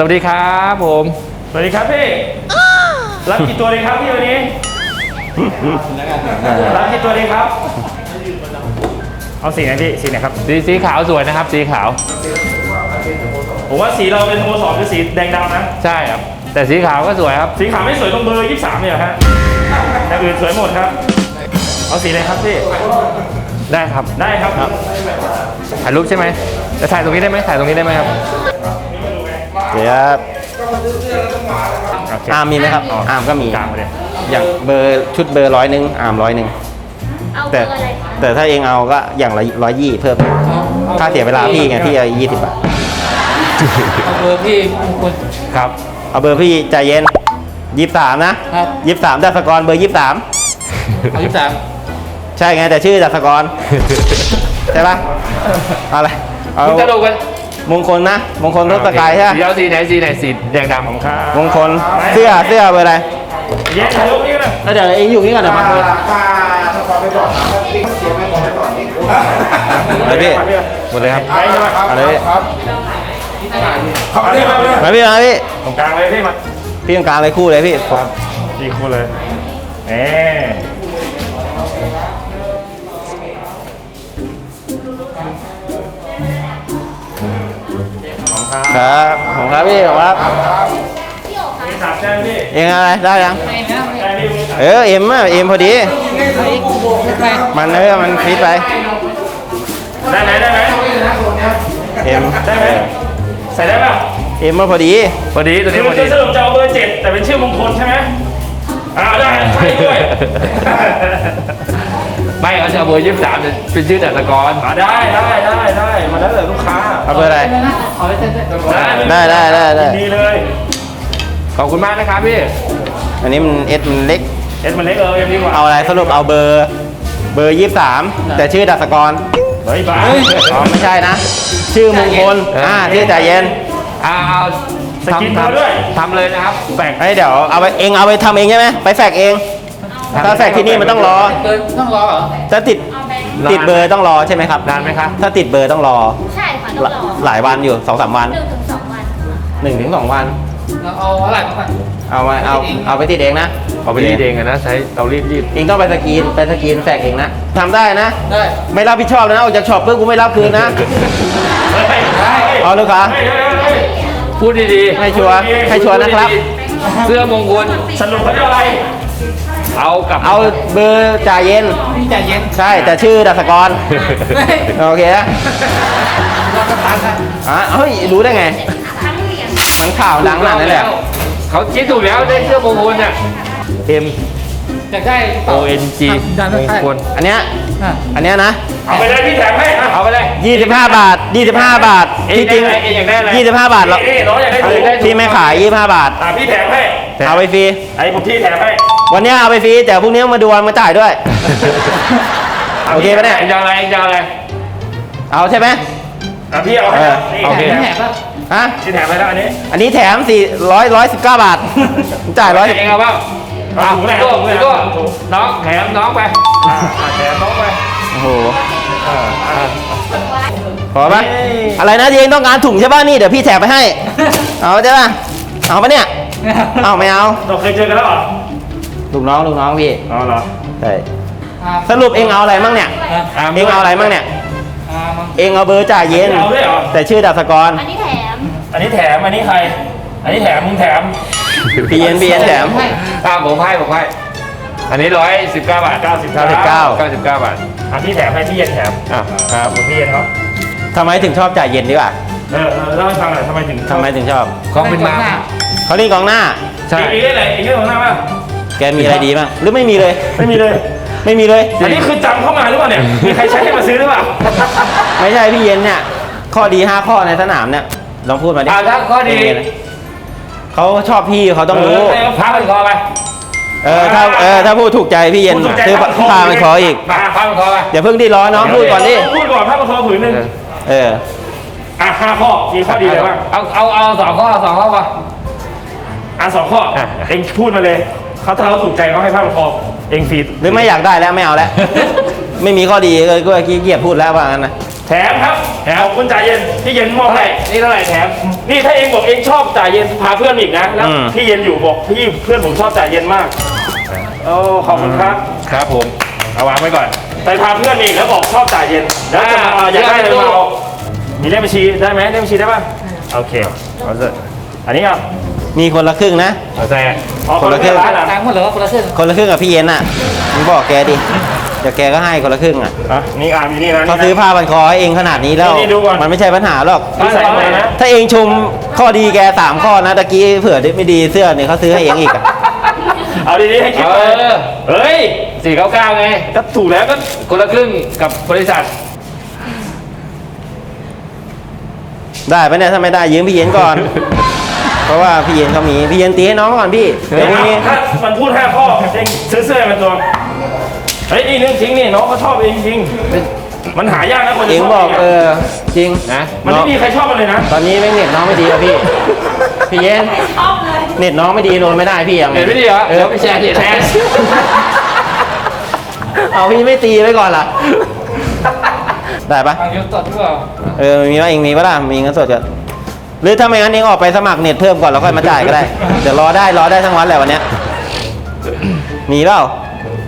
สวัสดีครับผม สวัสดีครับพี่ รับกี่ตัวเลยครับพี่วันนี้ รับกี่ตัวเลยครับ เอาสีไหนพี่ สีไหนครับ สีสีขาวสวยนะครับ สีขาว ผมว่าสีเราเป็นโมสองคือสีแดงดำนะ ใช่ครับ แต่สีขาวก็สวยครับ สีขาวไม่สวยตรงเบอร์ 23เนี่ยเหรอฮะอย่างอื่นสวยหมดครับ เอาสีอะไรครับพี่ ได้ครับ ได้ครับถ่ายรูปใช่ไหมจะถ่ายตรงนี้ได้ไหมถ่ายตรงนี้ได้ไหมครับ เดี๋ยวครับโอเคอาร์มมีไหมครับอาร์มก็มีกลางไปเลยอย่างเบอร์ชุดเบอร์ร้อยหนึ่งอาร์มร้อยหนึ่งเอาเบแต่อร์อะไรคะแต่ถ้าเองเอาก็อย่างละร้อยยี่เพิ่มค่าเสียเวลาพี่ไงพี่เอายี่สิบบาทเอาเบอร์พี่มงคลครับเอาเบอร์พี่ใจเย็นยี่สามนะครับยี่สามดัชกรเบอร์ยี่สามเอายี่สามใช่ไงแต่ชื่อดัชกรใช่ปะเอาอะไรเอามึงตลกกัน มงคลนะ มงคลรถสกายใช่ปะสีเอาสีไหนสีไหนสีแดงดำผมครับมงคลเสื้อเสื้อเบอร์อะไรเย็นถ่ายรูปนี่ก็ได้แล้วเดี๋ยวเองอยู่นี่ก่อนเดี๋ยวมาคุยไปพี่หมดเลยครับไปใช่ไหมครับเอาเลยเอาเลยมาเลยมาพี่มาพี่ตรงกลางเลยพี่มาพี่ตรงกลางเลยคู่เลยพี่ดีคู่เลยเอ๊ ครับครับผมครับพี่ผมครับมีสามแจ้งพี่เองอะไรได้ยังไม่นะแจ้งพี่มีสามเออเอ็มอะเอ็มพอดีไม่ไปมันเออมันฟิตไปได้ไหมได้ไหมเอ็มได้ไหมใส่ได้ป่ะเอ็มมาพอดีพอดีตัวคืนี้อพอจะดีสรุปจะเอาเบอร์เจ็ดแต่เป็นชื่อมงคลใช่ไหมอ่าได้ใช่ด้วย ไม่เขาจะเอาเบอร์ยี่สิบสามเป็นชื่อแต่ตะกรอ่าได้ได้ได้ได้มาแล้วเหรอลูกค้าเอาเบอร์อะไรเอาไปเต้นได้ได้ได้ได้ดีเลยขอบคุณมากนะครับพี่อันนี้มันเอสมันเล็ก เอ็ดมันเล็กเออยังดีกว่าเอาอะไรสรุปเอาเบอร์เบอร์ยี่สามแต่ชื่อดัสกรเฮ้ยบ้าอ๋อไม่ใช่นะ ชื่อมงคลอ่าชื่อใจเย็นเอาเอาสกินทำมาด้วยทำเลยนะครับแบ่ง เฮ้ยเดี๋ยวเอาไปเองเอาไปทำเองใช่ไหมไปแฟกเอง ถ้าแฟกที่นี่มันต้องรอ เกินต้องรอเหรอถ้าติดเอาแบงค์ติดเบอร์ต้องรอใช่ไหมครับนานไหมคะ ถ้าติดเบอร์ต้องรอใช่ค่ะต้องรอหลายวันอยู่สองสามวันหนึ่งถึงสองวันหนึ่งถึงสองวัน เราเอาเท่าไหร่ก่อนเอามาเอาเอาไปติดเองนะเอาไปรีดเองอะนะใช้เตารีดรีดเองต้องไปสกรีนไปสกรีนแฟกเองนะทำได้นะ ได้ ไม่รับผิดชอบเลยนะออกจากช็อปเพื่อกูไม่รับคืนนะเฮ้ยเฮ้ยเอาลูกค้าเฮ้ยเฮ้ยเฮ้ยพูดดีๆให้ชัวร์ให้ชัวร์นะครับ เสื้อมงคลสรุปเขาจะอะไร เอากลับเอาเบอร์จ่ายเย็น พี่ใจเย็นใช่แต่ชื่อดัสกรเฮ้ยโอเคนะเราก็ตันกันอะเฮ้ย รู้ได้ไง ทั้งเหรียญมันข่าวดังขนาดนั้นเลยเหรอเขาคิดถูกแล้วได้เสื้อมงคลเนี่ย M อยากได้ O N G ดันมงคลอันเนี้ย อะอันเนี้ยนะ เอาไปเลยพี่แถมให้อะเอาไปเลย 25 บาท 25 บาทเอ้ยที่จริงได้อะไรเอ้ยอยากได้อะไร25 บาทเรานี่น้องอยากได้ถูกที่ไม่ขาย 25 บาท อะพี่แถมให้ เอาไปฟรีไอ้ผมพี่แถมให้ วันเนี้ยเอาไปฟรีแต่พรุ่งนี้มาดูวันมาจ่ายด้วย โอเคปะเนี่ยเองจะเอาอะไรเองจะเอาอะไรเอาใช่ไหมอะพี่เอาให้เออนี่โอเคแถมป่ะฮะพี่แถมให้แล้วอันนี้อันนี้แถม400 119บาท จ่ายร้อยเองเอาบ้างเอาเอาถุงแรกก็ถุงแรกก็ถุงน้องแถมน้องไปอะอะแถมน้องไปโอ้โหอะอะพอปะเฮ้ยอะไรนะที่เองต้องการถุงใช่ป่ะนี่เดี๋ยวพี่แถมไปให้ เอาใช่ป่ะเอาปะเนี่ย เอาไม่เอาเราเคยเจอกันแล้วเหรอ ลูกน้องลูกน้องพี่อ๋อเหรอใช่อ่าสรุปเองเอาอะไรมั่งเนี่ยอ่าเองเอาอะไรมั่งเนี่ยอ่ามังเองเอาเบอร์จ่ายเย็น เอาด้วยเหรอ แต่ชื่อดัสกรอันนี้แถม อันนี้แถม อันนี้ใคร อันนี้แถม มึงแถมพี่เย็นพี่เย็นแถมให้อ่าผมให้ผมให้ อันนี้ร้อยสิบเก้าบาท99 99เก้าสิบเก้าบาทอะพี่แถมให้พี่เย็นแถมอะครับผมพี่เย็นเขาทำไมถึงชอบจ่ายเย็นดีกว่าเออเออเล่าให้ฟังหน่อยทำไมถึงทำไมถึงชอบของเป็นมาหน้าเขาเล่นกองหน้า ใช่อีกได้เลยอีกเรื่องของหน้าป่ะ แกมีอะไรดีบ้างหรือไม่มีเลย ไม่มีเลย ไม่มีเลย อันนี้คือจำเข้ามาหรือเปล่าเนี่ย มีใครใช้ให้มาซื้อหรือเปล่า ไม่ใช่พี่เย็นเนี่ย ข้อดี 5 ข้อในสนามเนี่ยลองพูดมาดิอ่าถ้าข้อดี เป็นไงนะเขาชอบพี่เขาต้องรู้เให้เขาพัพักกมันคอไปเออถ้าเออถ้าพูดถูกใจพี่เย็นพูดถูกใจซื้อพักคอพาไปขออีกมาพักมันคอไปอย่าเพิ่งดีร้อนน้องพูดก่อนดิพูดก่อนพักมาคอผืนหนึ่งเอออะห้าข้อมีข้อดีอะไรบ้างเอาเอาเอาสองข้อสองข้อป่ะอะสองข้ออะเองพูดมาเลย เขาถ้าเขาถูกใจเขาให้พักมาคอเองฟีดหรือไม่อยากได้แล้วไม่เอาแล้ว ไม่มีข้อดีเลยก็ขี้เกียจพูดแล้วว่างั้นนะ แถมครับขอบคุณจ่ายเย็นพี่เย็นมอบให้นี่เท่าไหร่แถมนี่ถ้าเองบอกเองชอบจ่ายเย็นพาเพื่อนมาอีกนะแล้วอืม พี่เย็นอยู่บอกพี่เพื่อนผมชอบจ่ายเย็นมากโอ้ขอบคุณครับครับผม เอาวางไว้ก่อน ไปพาเพื่อนมาอีกแล้วบอกชอบจ่ายเย็นแล้วจะมาอยากได้เลยมาเอามีเลขบัญชีได้ไหมเลขบัญชีได้ป่ะโอเคเอาเถอะอันนี้อะ มีคนละครึ่งนะ เอาใจเอาคนละครึ่ง ร้านอะตังค์หมดเหรอคนละครึ่งคนละครึ่งกับพี่เย็นอะมึงบอกแกดิเดี๋ยวแกก็ให้คนละครึ่งอะอะนี่อ่านอยู่นี่นะเขาซื้อผ้าพันคอให้เองขนาดนี้แล้ว นี่ดูก่อน มันไม่ใช่ปัญหาหรอก นี่ใส่มานะถ้าเองชมข้อดีแกสามข้อนะตะกี้เผื่อไม่ดีเสื้อเนี่ยเขาซื้อให้เองอีกอะเอาดีๆให้คิดเอเลยอเฮ้ยสี่เก้าเก้าไง ก็ถูกแล้วก็คนละครึ่งกับบริษัท ได้ปะเนี่ยถ้าไม่ได้ยืมพี่เย็นก่อน เพราะว่าพี่เย็นเขามี พี่เย็นตีให้น้องก่อนพี่เดี๋ยวพรุ่งนี้ถ้ามันพูดห้าข้อเองซื้อเสื้อมาตัวเฮ้ยนี่เรื่องจริงนี่น้องเขาชอบเองจริง มันหายากนะคนจะเองชอบบอกะเออจริงนะมันไม่มีใครชอบมันเลยนะตอนนี้แม่งเน็ตน้องไม่ดีแล้วพี่ พี่เย็นชอบเลยเน็ตน้องไม่ดีโดนไม่ได้พี่ยังเห็นไม่ดีเหรอเออเดี๋ยวไปแชร์ที่แชร์เอาพี่ไม่ตีไว้ก่อนล่ะ ได้ปะตังค์เยอะสดหรือเปล่าเออมีว่าเองมีปะล่ะมีเงินสดกัน หรือถ้าไม่งั้นเองออกไปสมัครเน็ตเพิ่มก่อนแล้วค่อยมาจ่ายก็ได้ เดี๋ยวรอได้รอได้ทั้งวันแหละวันเนี้ยมีเปล่า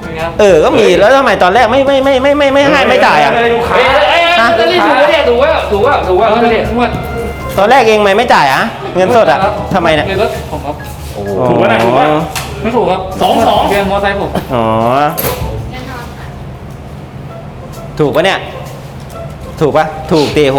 เป็นไงครับเออ ก็มีแล้วทำไมตอนแรกไม่ไม่ไม่ไม่ไม่ไม่ให้ไม่จ่ายอะเดูขาเอ้ยเอ้ยเอ้ยฮะลอตเตอรี่ถูกไหมเนี่ยถูกว่าถูกว่าถูกว่าลอตเตอรี่งวดตอนแรกเองไม่ไม่จ่ายอะเงินสดอะทำไมเนี่ยเงินรถผมครับถูกไหมนะถูกไหมไม่ถูกครับสองสองเรียนมอเตอร์ไซค์ผมอ๋อแน่นอนค่ะถูกปะเนี่ย ถูกปะถูกตีโห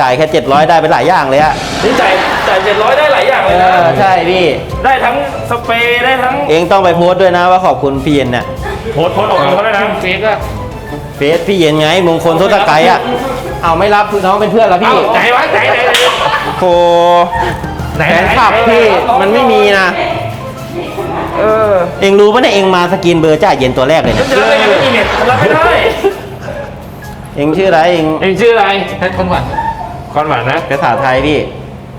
จ่ายแค่เจ็ดร้อยได้ไปหลายอย่างเลยอะนี่จ่ายจ่ายเจ็ดร้อยได้หลายอย่างเอเลยนะอใช่พี่ ได้ทั้งสเปรย์ได้ทั้งเองต้องไปโพสต์ด้วยนะว่าขอบคุณพี่เย็นเนี่ยโพสต์โพสต์ออกมาเขาได้นะ เฟซอะเฟซพี่เย็นไงมงคลทศกัยอะเอาไม่รับน้องเป็นเพื่อนแล้วเอ้าพี่ไหนวะไหนไหนไหนโหแฟนคลับพี่มันไม่มีนะ เออเองรู้ปะเนี่ยเองมาสกินเบอร์จ่ายเย็นตัวแรกเลยเนี่ยจะรับได้ยังไม่มีเน็ตรับไม่ได้ เองชื่ออะไรเองเองชื่ออะไรเพชรคนหวานคอนหวานนะภาษาไทยพี่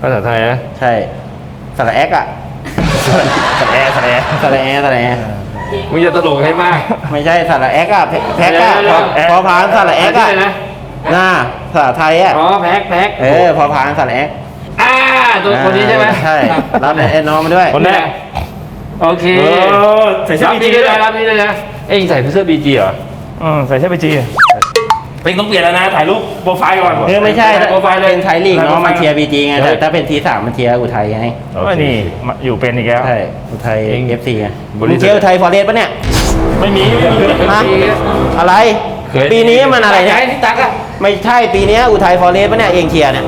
ภาษาไทยนะใช่สระแอกอะสแอร์สแอร์สระแอสระแอมึงจะตลกให้มาก ไม่ใช่สระแอกอะแพ็กอะเดี๋ยวพอพอพานสระแอกอะชื่ไรนะหน้าภาษาไทยอะอ๋อแพ็คแพ็คเออพอพานสระแอกอ่าตัวคนนี้ใช่ไหมใช่รับไอ้น้องมาด้วยคนแรกโอเคเออใส่เสื้อรับบีนี่จีด้วยด้วยนะรับนี่ด้วยนะเอ้ยใส่เสื้อบีจีเหรออืมใส่เสื้อบีจี เป็นต้องเปลี่ยนแล้วนะถ่ายรูปโปรไฟล์ก่อนเออไม่ใช่โปรไฟล์เลยเป็นไทยลีกน้องมาเชียร์บีจีไงเดี๋แต่ยวถ้าเป็นทีสามมันเชียร์อุทัยไงโอ้ยนี่มาอยู่เป็นอีกแล้ว ใช่อุทัยเองเอฟซีไงบริษัทมึงเชียร์อุทัยฟอเรสต์ปะเนี่ยไม่มีไม่มีฮะอะไร เคย ปีนี้มันอะไรเนี่ยย้ายที่ตักอะไม่ใช่ปีนี้อุทัยฟอเรสต์ปะเนี่ยเองเชียร์เนี่ย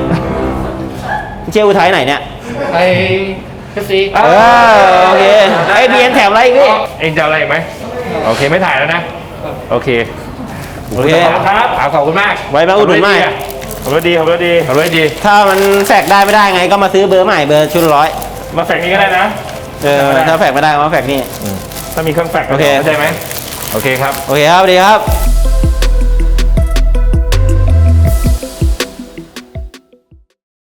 เชียร์อุทัยไหนเนี่ยไปเอฟซีเออโอเคไอ้เบียนแถมอะไรอีกพี่เองจะเอาอะไรอีกไหมโอเคไม่ถ่ายแล้วนะ โอเค โอเคครับเอาขอบคุณมาก ไว้มาอุดหนุนใหม่ขอบคุณดีขอบคุณดีขอบคุณดี ถ้ามันแฟกได้ไม่ได้ไงก็มาซื้อเบอร์ใหม่เบอร์ชุดละร้อยมาแฝกนี้ก็ได้นะเออถ้าแฟกไม่ได้ก็มาแฟกนี่ถ้ามีเครื่องแฝกโอเคเข้าใจไหมโอเคครับ โอเคครับสวัสดีครับ